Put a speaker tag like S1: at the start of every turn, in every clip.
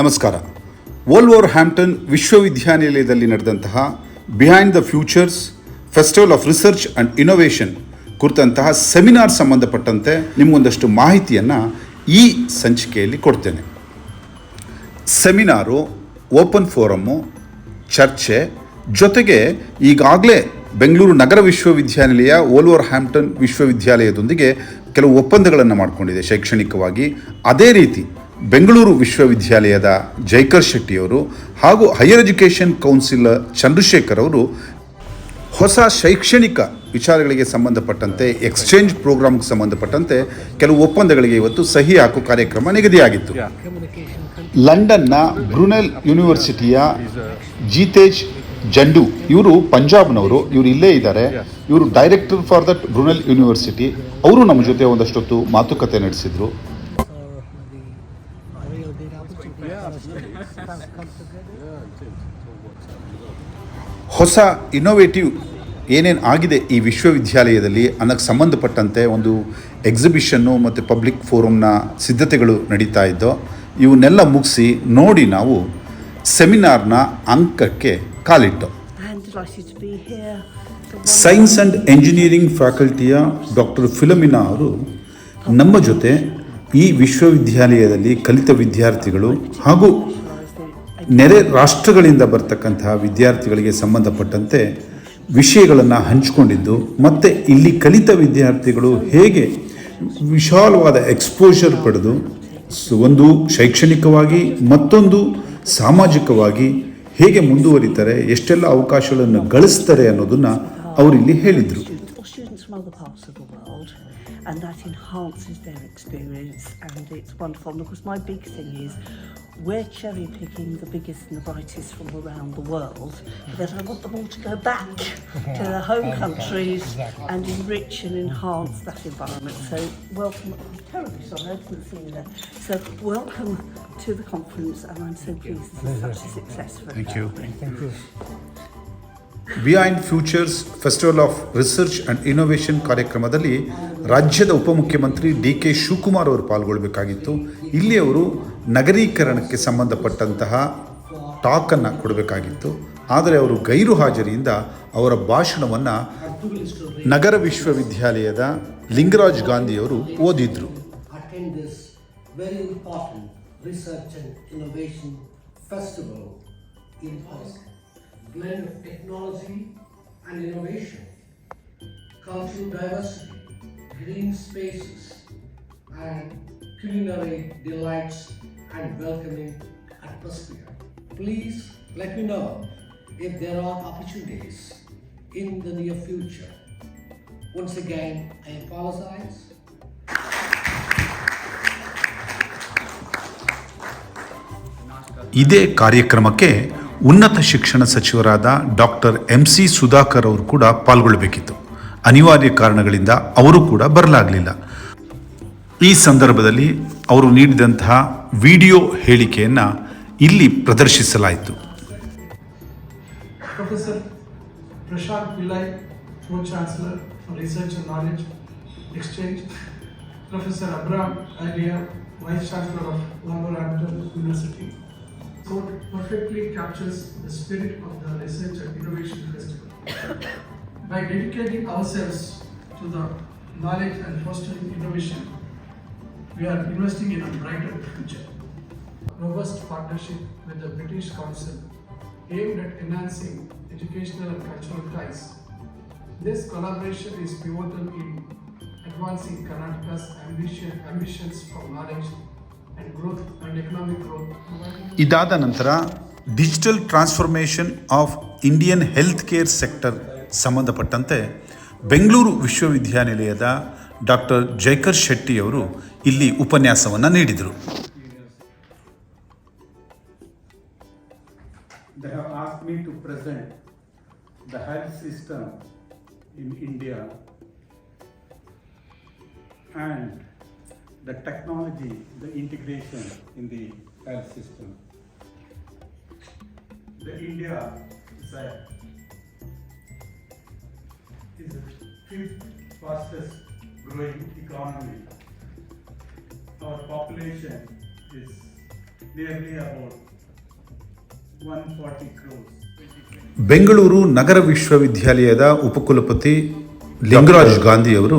S1: ನಮಸ್ಕಾರ. ವೋಲ್ವೋರ್ ಹ್ಯಾಂಪ್ಟನ್ ವಿಶ್ವವಿದ್ಯಾನಿಲಯದಲ್ಲಿ ನಡೆದಂತಹ behind the futures festival of research and innovation ಕುರಿತಂತಹ seminar ಸಂಬಂಧಪಟ್ಟಂತೆ ನಿಮಗೊಂದಷ್ಟು ಮಾಹಿತಿಯನ್ನು ಈ ಸಂಚಿಕೆಯಲ್ಲಿ ಕೊಡ್ತೇನೆ. ಸೆಮಿನಾರು ಓಪನ್ ಫೋರಮ್ಮು ಚರ್ಚೆ, ಜೊತೆಗೆ ಈಗಾಗಲೇ ಬೆಂಗಳೂರು ನಗರ ವಿಶ್ವವಿದ್ಯಾನಿಲಯ ಓಲ್ವರ್ ಹ್ಯಾಂಪ್ಟನ್ ವಿಶ್ವವಿದ್ಯಾಲಯದೊಂದಿಗೆ ಕೆಲವು ಒಪ್ಪಂದಗಳನ್ನು ಮಾಡಿಕೊಂಡಿದೆ ಶೈಕ್ಷಣಿಕವಾಗಿ. ಅದೇ ರೀತಿ ಬೆಂಗಳೂರು ವಿಶ್ವವಿದ್ಯಾಲಯದ ಜೈಕರ್ ಶೆಟ್ಟಿಯವರು ಹಾಗೂ ಹೈಯರ್ ಎಜುಕೇಷನ್ ಕೌನ್ಸಿಲರ್ ಚಂದ್ರಶೇಖರ್ ಅವರು ಹೊಸ ಶೈಕ್ಷಣಿಕ ವಿಚಾರಗಳಿಗೆ ಸಂಬಂಧಪಟ್ಟಂತೆ, ಎಕ್ಸ್ಚೇಂಜ್ ಪ್ರೋಗ್ರಾಮ್ಗೆ ಸಂಬಂಧಪಟ್ಟಂತೆ ಕೆಲವು ಒಪ್ಪಂದಗಳಿಗೆ ಇವತ್ತು ಸಹಿ ಹಾಕುವ ಕಾರ್ಯಕ್ರಮ ನಿಗದಿಯಾಗಿತ್ತು. ಲಂಡನ್ನ ಬ್ರುನೆಲ್ ಯೂನಿವರ್ಸಿಟಿಯ ಜೀತೇಜ್ ಜಂಡು, ಇವರು ಪಂಜಾಬ್ನವರು, ಇವರು ಇಲ್ಲೇ ಇದ್ದಾರೆ. ಇವರು director for that Brunel university. ಅವರು ನಮ್ಮ ಜೊತೆ ಒಂದಷ್ಟೊತ್ತು ಮಾತುಕತೆ ನಡೆಸಿದ್ರು. ಹೊಸ ಇನ್ನೋವೇಟಿವ್ ಏನೇನು ಆಗಿದೆ ಈ ವಿಶ್ವವಿದ್ಯಾಲಯದಲ್ಲಿ ಅನ್ನಕ್ಕೆ ಸಂಬಂಧಪಟ್ಟಂತೆ ಒಂದು ಎಕ್ಸಿಬಿಷನ್ನು ಮತ್ತು ಪಬ್ಲಿಕ್ ಫೋರಮ್ನ ಸಿದ್ಧತೆಗಳು ನಡೀತಾ ಇದ್ದೋ ಇವನ್ನೆಲ್ಲ ಮುಗಿಸಿ ನೋಡಿ ನಾವು ಸೆಮಿನಾರ್ನ ಅಂಕಕ್ಕೆ ಕಾಲಿಟ್ಟು. ಸೈನ್ಸ್ ಆ್ಯಂಡ್ ಎಂಜಿನಿಯರಿಂಗ್ ಫ್ಯಾಕಲ್ಟಿಯ ಡಾಕ್ಟರ್ ಫಿಲಮಿನಾ ಅವರು ನಮ್ಮ ಜೊತೆ ಈ ವಿಶ್ವವಿದ್ಯಾಲಯದಲ್ಲಿ ಕಲಿತ ವಿದ್ಯಾರ್ಥಿಗಳು ಹಾಗೂ ನೆರೆ ರಾಷ್ಟ್ರಗಳಿಂದ ಬರ್ತಕ್ಕಂತಹ ವಿದ್ಯಾರ್ಥಿಗಳಿಗೆ ಸಂಬಂಧಪಟ್ಟಂತೆ ವಿಷಯಗಳನ್ನು ಹಂಚಿಕೊಂಡಿದ್ದು, ಮತ್ತು ಇಲ್ಲಿ ಕಲಿತ ವಿದ್ಯಾರ್ಥಿಗಳು ಹೇಗೆ ವಿಶಾಲವಾದ ಎಕ್ಸ್ಪೋಷರ್ ಪಡೆದು ಒಂದು ಶೈಕ್ಷಣಿಕವಾಗಿ, ಮತ್ತೊಂದು ಸಾಮಾಜಿಕವಾಗಿ ಹೇಗೆ ಮುಂದುವರಿತಾರೆ, ಎಷ್ಟೆಲ್ಲ ಅವಕಾಶಗಳನ್ನು ಗಳಿಸ್ತಾರೆ ಅನ್ನೋದನ್ನು ಅವರಿಲ್ಲಿ ಹೇಳಿದರು.
S2: Other parts of the world, and that enhances their experience, and it's wonderful. And of course, my big thing is we're cherry picking the biggest and the brightest from around the world, but I want them all to go back to their home countries and enrich and enhance that environment. So, welcome. I'm terribly sorry, I didn't see you there. So, welcome to the conference, and I'm so pleased this is such a success for
S1: Thank you.
S3: Thank you.
S1: Behind futures festival of research and innovation ಕಾರ್ಯಕ್ರಮದಲ್ಲಿ ರಾಜ್ಯದ ಉಪಮುಖ್ಯಮಂತ್ರಿ D K Shivakumar ಅವರು ಪಾಲ್ಗೊಳ್ಳಬೇಕಾಗಿತ್ತು ಇಲ್ಲಿ ಅವರು ನಗರೀಕರಣಕ್ಕೆ ಸಂಬಂಧಪಟ್ಟಂತಹ ಟಾಕನ್ನು ಕೊಡಬೇಕಾಗಿತ್ತು. ಆದರೆ ಅವರು ಗೈರು ಹಾಜರಿಯಿಂದ ಅವರ ಭಾಷಣವನ್ನು ನಗರ ವಿಶ್ವವಿದ್ಯಾಲಯದ ಲಿಂಗರಾಜ್ ಗಾಂಧಿಯವರು ಓದಿದ್ರು.
S4: Very. Blend of technology and innovation, cultural diversity, green spaces, and culinary delights and welcoming atmosphere. Please let me know if there are opportunities in the near future. Once again, I apologize
S1: ಇದೇ ಕಾರ್ಯಕ್ರಮಕ್ಕೆ ಉನ್ನತ ಶಿಕ್ಷಣ ಸಚಿವರಾದ doctor M C Sudhakar ಅವರು ಕೂಡ ಪಾಲ್ಗೊಳ್ಳಬೇಕಿತ್ತು. ಅನಿವಾರ್ಯ ಕಾರಣಗಳಿಂದ ಅವರು ಕೂಡ ಬರಲಾಗಲಿಲ್ಲ. ಈ ಸಂದರ್ಭದಲ್ಲಿ ಅವರು ನೀಡಿದಂತಹ ವಿಡಿಯೋ ಹೇಳಿಕೆಯನ್ನು ಇಲ್ಲಿ ಪ್ರದರ್ಶಿಸಲಾಯಿತು.
S3: Professor Prashant Pillai chancellor research and knowledge exchange professor Abram vice chancellor university Perfectly captures the spirit of the Research and Innovation Festival. By dedicating ourselves to the knowledge and fostering innovation, we are investing in a brighter future. Robust partnership with the British Council aimed at enhancing educational and cultural ties. This collaboration is pivotal in advancing Karnataka's ambition, ambitions for knowledge
S1: ಇದಾದ ನಂತರ digital transformation of Indian health care sector ಸಂಬಂಧಪಟ್ಟಂತೆ ಬೆಂಗಳೂರು ವಿಶ್ವವಿದ್ಯಾನಿಲಯದ doctor Jayakar ಶೆಟ್ಟಿಯವರು ಇಲ್ಲಿ ಉಪನ್ಯಾಸವನ್ನು ನೀಡಿದರು.
S5: They have asked me to present the health system in India and the technology, the integration in the health system. The India is a is the fifth fastest growing economy. Our population is nearly about one forty crores.
S1: Bengaluru ನಗರ ವಿಶ್ವವಿದ್ಯಾಲಯದ ಉಪಕುಲಪತಿ ಲಿಂಗರಾಜ್ ಗಾಂಧಿಯವರು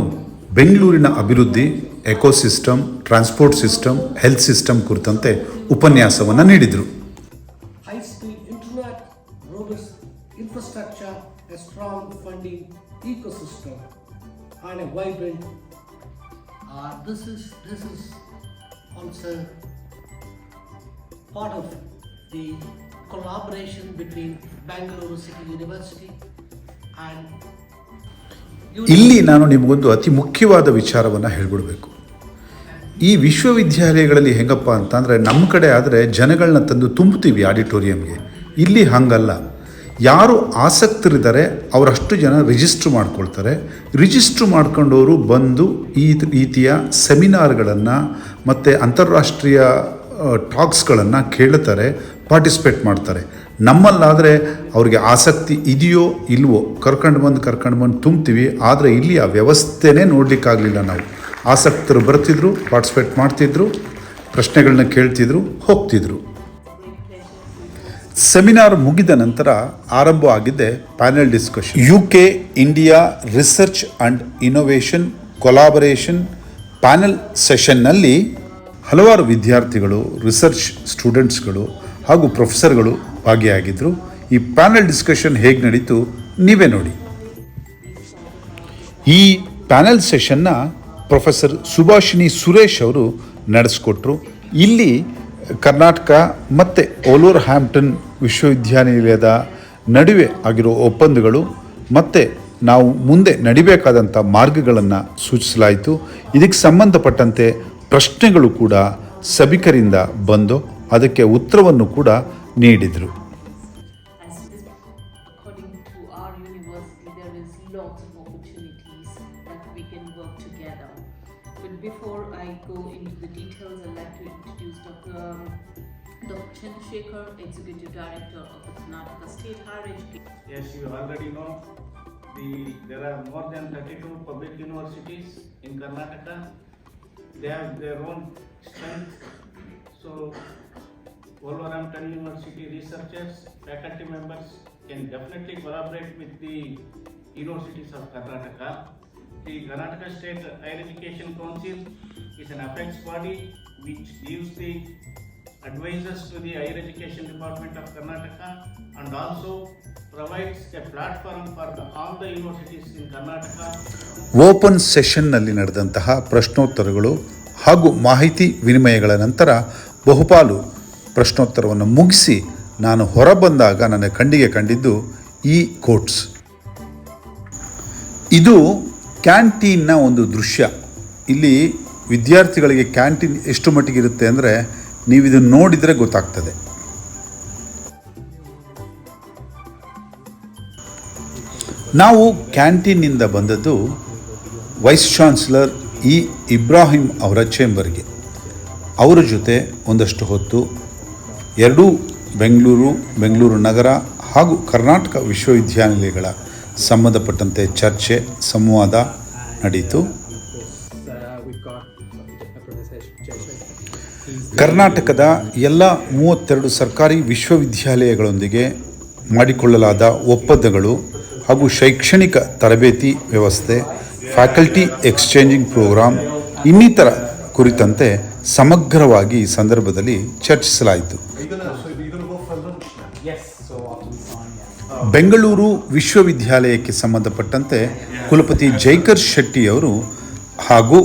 S1: ಬೆಂಗಳೂರಿನ ಅಭಿವೃದ್ಧಿ ecosystem transport system health system ಕುರಿತಂತೆ ಉಪನ್ಯಾಸವನ್ನು ನೀಡಿದರು
S4: internet, robust infrastructure, a strong funding ecosystem, and a vibrant. Uh, this is this is also part of the collaboration between Bangalore City University and.
S1: ಇಲ್ಲಿ ನಾನು ನಿಮಗೊಂದು ಅತಿ ಮುಖ್ಯವಾದ ವಿಚಾರವನ್ನು ಹೇಳ್ಬಿಡ್ಬೇಕು. ಈ ವಿಶ್ವವಿದ್ಯಾಲಯಗಳಲ್ಲಿ ಹೆಂಗಪ್ಪ ಅಂತಂದರೆ ನಮ್ಮ ಕಡೆ ಆದರೆ ಜನಗಳನ್ನ ತಂದು ತುಂಬುತ್ತೀವಿ ಆಡಿಟೋರಿಯಂಗೆ. ಇಲ್ಲಿ ಹಾಗಲ್ಲ. ಯಾರು ಆಸಕ್ತರಿದ್ದಾರೆ ಅವರಷ್ಟು ಜನ ರಿಜಿಸ್ಟ್ರ್ ಮಾಡ್ಕೊಳ್ತಾರೆ. ರಿಜಿಸ್ಟ್ರ್ ಮಾಡ್ಕೊಂಡವರು ಬಂದು ಈ ರೀತಿಯ ಸೆಮಿನಾರ್ಗಳನ್ನು ಮತ್ತು ಅಂತಾರಾಷ್ಟ್ರೀಯ ಟಾಕ್ಸ್ಗಳನ್ನು ಕೇಳ್ತಾರೆ, ಪಾರ್ಟಿಸಿಪೇಟ್ ಮಾಡ್ತಾರೆ. ನಮ್ಮಲ್ಲಾದರೆ ಅವ್ರಿಗೆ ಆಸಕ್ತಿ ಇದೆಯೋ ಇಲ್ವೋ, ಕರ್ಕೊಂಡು ಬಂದು ಕರ್ಕೊಂಡು ಬಂದು ತುಂಬ್ತೀವಿ, ಆದರೆ ಇಲ್ಲಿ ಆ ವ್ಯವಸ್ಥೆನೇ ನೋಡಲಿಕ್ಕಾಗಲಿಲ್ಲ ನಾವು. ಆಸಕ್ತರು ಬರ್ತಿದ್ರು ಪಾರ್ಟಿಸಿಪೇಟ್ ಮಾಡ್ತಿದ್ರು ಪ್ರಶ್ನೆಗಳನ್ನ ಕೇಳ್ತಿದ್ರು, ಹೋಗ್ತಿದ್ರು. ಸೆಮಿನಾರ್ ಮುಗಿದ ನಂತರ ಆರಂಭ ಆಗಿದ್ದೆ panel discussion U K India research and innovation collaboration panel ಸೆಷನ್ನಲ್ಲಿ ಹಲವಾರು ವಿದ್ಯಾರ್ಥಿಗಳು ರಿಸರ್ಚ್ ಸ್ಟೂಡೆಂಟ್ಸ್ಗಳು ಹಾಗೂ ಪ್ರೊಫೆಸರ್ಗಳು ಭಾಗಿಯಾಗಿದ್ದರು ಈ ಪ್ಯಾನೆಲ್ ಡಿಸ್ಕಷನ್ ಹೇಗೆ ನಡೀತು ನೀವೇ ನೋಡಿ. ಈ ಪ್ಯಾನೆಲ್ ಸೆಷನ್ನ ಪ್ರೊಫೆಸರ್ ಸುಭಾಷಿಣಿ ಸುರೇಶ್ ಅವರು ನಡೆಸ್ಕೊಟ್ರು. ಇಲ್ಲಿ ಕರ್ನಾಟಕ ಮತ್ತು ಓಲೋರ್ ಹ್ಯಾಂಪ್ಟನ್ ವಿಶ್ವವಿದ್ಯಾನಿಲಯದ ನಡುವೆ ಆಗಿರೋ ಒಪ್ಪಂದಗಳು ಮತ್ತು ನಾವು ಮುಂದೆ ನಡಿಬೇಕಾದಂಥ ಮಾರ್ಗಗಳನ್ನು ಸೂಚಿಸಲಾಯಿತು. ಇದಕ್ಕೆ ಸಂಬಂಧಪಟ್ಟಂತೆ ಪ್ರಶ್ನೆಗಳು ಕೂಡ ಸಭಿಕರಿಂದ ಬಂದು ಅದಕ್ಕೆ ಉತ್ತರವನ್ನು ಕೂಡ ನೀಡಿದರು
S6: As is, according to our university, lots of opportunities we can work together. Before I go into the details, I'd like introduce Dr. um, Dr. Chandrasekhar, Executive Director of the Karnataka State Higher Education.
S7: Yes, you already know, the, there are more than thirty-two public universities in Karnataka. They have their own strength. So Wolverhampton University researchers, faculty members can definitely collaborate with the universities of Karnataka. The Karnataka State Higher Education Council is an apex body which gives the advisors to the Higher Education Department of Karnataka and also provides a platform for the, all the universities in Karnataka
S1: open ಸೆಷನ್ನಲ್ಲಿ ನಡೆದಂತಹ ಪ್ರಶ್ನೋತ್ತರಗಳು ಹಾಗೂ ಮಾಹಿತಿ ವಿನಿಮಯಗಳ ನಂತರ ಬಹುಪಾಲು ಪ್ರಶ್ನೋತ್ತರವನ್ನು ಮುಗಿಸಿ ನಾನು ಹೊರಬಂದಾಗ ನನ್ನ ಕಣ್ಣಿಗೆ ಕಂಡಿದ್ದು ಈ ಕೋಟ್ಸ್. ಇದು ಕ್ಯಾಂಟೀನ್ನ ಒಂದು ದೃಶ್ಯ. ಇಲ್ಲಿ ವಿದ್ಯಾರ್ಥಿಗಳಿಗೆ ಕ್ಯಾಂಟೀನ್ ಎಷ್ಟು ಮಟ್ಟಿಗೆ ಇರುತ್ತೆ ಅಂದರೆ ನೀವು ಇದನ್ನು ನೋಡಿದರೆ ಗೊತ್ತಾಗ್ತದೆ. ನಾವು ಕ್ಯಾಂಟೀನಿಂದ ಬಂದದ್ದು ವೈಸ್ ಚಾನ್ಸಲರ್ ಇ ಇಬ್ರಾಹಿಂ ಅವರ ಚೇಂಬರ್ಗೆ. ಅವರ ಜೊತೆ ಒಂದಷ್ಟು ಹೊತ್ತು ಎರಡೂ ಬೆಂಗಳೂರು ಬೆಂಗಳೂರು ನಗರ ಹಾಗೂ ಕರ್ನಾಟಕ ವಿಶ್ವವಿದ್ಯಾನಿಲಯಗಳ ಸಂಬಂಧಪಟ್ಟಂತೆ ಚರ್ಚೆ, ಸಂವಾದ
S8: Jayashree.
S1: ಕರ್ನಾಟಕದ ಎಲ್ಲ ಮೂವತ್ತೆರಡು ಸರ್ಕಾರಿ ವಿಶ್ವವಿದ್ಯಾಲಯಗಳೊಂದಿಗೆ ಮಾಡಿಕೊಳ್ಳಲಾದ ಒಪ್ಪಂದಗಳು ಹಾಗೂ ಶೈಕ್ಷಣಿಕ ತರಬೇತಿ ವ್ಯವಸ್ಥೆ, ಫ್ಯಾಕಲ್ಟಿ ಎಕ್ಸ್ಚೇಂಜಿಂಗ್ ಪ್ರೋಗ್ರಾಂ ಇನ್ನಿತರ ಕುರಿತಂತೆ ಸಮಗ್ರವಾಗಿ ಸಂದರ್ಭದಲ್ಲಿ ಚರ್ಚಿಸಲಾಯಿತು ಬೆಂಗಳೂರು ವಿಶ್ವವಿದ್ಯಾಲಯಕ್ಕೆ ಸಂಬಂಧಪಟ್ಟಂತೆ ಕುಲಪತಿ ಜೈಕರ್ ಶೆಟ್ಟಿ ಅವರು ಹಾಗೂ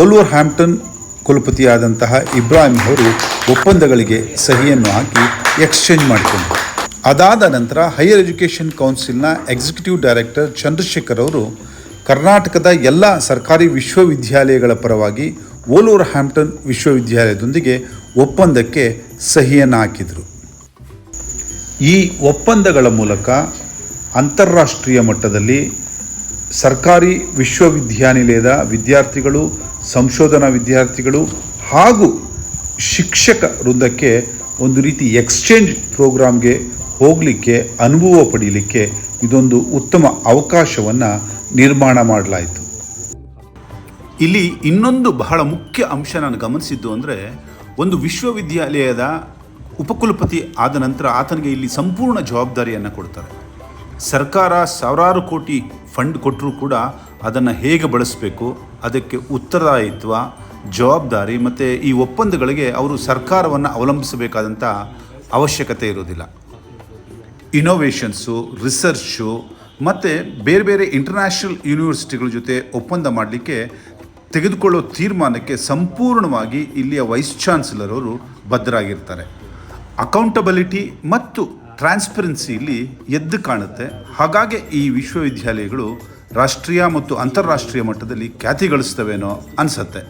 S1: ಓಲ್ವರ್ ಹ್ಯಾಂಪ್ಟನ್ ಕುಲಪತಿಯಾದಂತಹ ಇಬ್ರಾಹಿಂ ಅವರು ಒಪ್ಪಂದಗಳಿಗೆ ಸಹಿಯನ್ನು ಹಾಕಿ ಎಕ್ಸ್ಚೇಂಜ್ ಮಾಡಿಕೊಂಡರು. ಅದಾದ ನಂತರ ಹೈಯರ್ ಎಜುಕೇಷನ್ ಕೌನ್ಸಿಲ್ನ ಎಕ್ಸಿಕ್ಯೂಟಿವ್ ಡೈರೆಕ್ಟರ್ ಚಂದ್ರಶೇಖರ್ ಅವರು ಕರ್ನಾಟಕದ ಎಲ್ಲ ಸರ್ಕಾರಿ ವಿಶ್ವವಿದ್ಯಾಲಯಗಳ ಪರವಾಗಿ ಓಲ್ವರ್ ಹ್ಯಾಂಪ್ಟನ್ ವಿಶ್ವವಿದ್ಯಾಲಯದೊಂದಿಗೆ ಒಪ್ಪಂದಕ್ಕೆ ಸಹಿಯನ್ನು ಹಾಕಿದರು. ಈ ಒಪ್ಪಂದಗಳ ಮೂಲಕ ಅಂತಾರಾಷ್ಟ್ರೀಯ ಮಟ್ಟದಲ್ಲಿ ಸರ್ಕಾರಿ ವಿಶ್ವವಿದ್ಯಾನಿಲಯದ ವಿದ್ಯಾರ್ಥಿಗಳು, ಸಂಶೋಧನಾ ವಿದ್ಯಾರ್ಥಿಗಳು ಹಾಗೂ ಶಿಕ್ಷಕ ವೃಂದಕ್ಕೆ ಒಂದು ರೀತಿ ಎಕ್ಸ್ಚೇಂಜ್ ಪ್ರೋಗ್ರಾಮ್ಗೆ ಹೋಗಲಿಕ್ಕೆ, ಅನುಭವ ಪಡೀಲಿಕ್ಕೆ ಇದೊಂದು ಉತ್ತಮ ಅವಕಾಶವನ್ನು ನಿರ್ಮಾಣ ಮಾಡಲಾಯಿತು. ಇಲ್ಲಿ ಇನ್ನೊಂದು ಬಹಳ ಮುಖ್ಯ ಅಂಶ ನಾನು ಗಮನಿಸಿದ್ದು ಅಂದರೆ ಒಂದು ವಿಶ್ವವಿದ್ಯಾಲಯದ ಉಪಕುಲಪತಿ ಆದ ನಂತರ ಆತನಿಗೆ ಇಲ್ಲಿ ಸಂಪೂರ್ಣ ಜವಾಬ್ದಾರಿಯನ್ನು ಕೊಡ್ತಾರೆ. ಸರ್ಕಾರ ಸಾವಿರಾರು ಕೋಟಿ ಫಂಡ್ ಕೊಟ್ಟರೂ ಕೂಡ ಅದನ್ನು ಹೇಗೆ ಬಳಸಬೇಕು, ಅದಕ್ಕೆ ಉತ್ತರದಾಯಿತ್ವ, ಜವಾಬ್ದಾರಿ ಮತ್ತು ಈ ಒಪ್ಪಂದಗಳಿಗೆ ಅವರು ಸರ್ಕಾರವನ್ನು ಅವಲಂಬಿಸಬೇಕಾದಂಥ ಅವಶ್ಯಕತೆ ಇರೋದಿಲ್ಲ. ಇನೋವೇಷನ್ಸು ರಿಸರ್ಚು ಮತ್ತು ಬೇರೆ ಬೇರೆ ಇಂಟರ್ನ್ಯಾಷನಲ್ ಯೂನಿವರ್ಸಿಟಿಗಳ ಜೊತೆ ಒಪ್ಪಂದ ಮಾಡಲಿಕ್ಕೆ ತೆಗೆದುಕೊಳ್ಳೋ ತೀರ್ಮಾನಕ್ಕೆ ಸಂಪೂರ್ಣವಾಗಿ ಇಲ್ಲಿಯ ವೈಸ್ ಚಾನ್ಸಲರ್ ಅವರು ಬದ್ಧರಾಗಿರ್ತಾರೆ. ಅಕೌಂಟಬಿಲಿಟಿ ಮತ್ತು ಟ್ರಾನ್ಸ್ಪರೆನ್ಸಿಯಲ್ಲಿ ಎದ್ದು ಕಾಣುತ್ತೆ. ಹಾಗಾಗಿ ಈ ವಿಶ್ವವಿದ್ಯಾಲಯಗಳು ರಾಷ್ಟ್ರೀಯ ಮತ್ತು ಅಂತಾರಾಷ್ಟ್ರೀಯ ಮಟ್ಟದಲ್ಲಿ ಖ್ಯಾತಿ ಗಳಿಸ್ತವೇನೋ ಅನಿಸತ್ತೆ.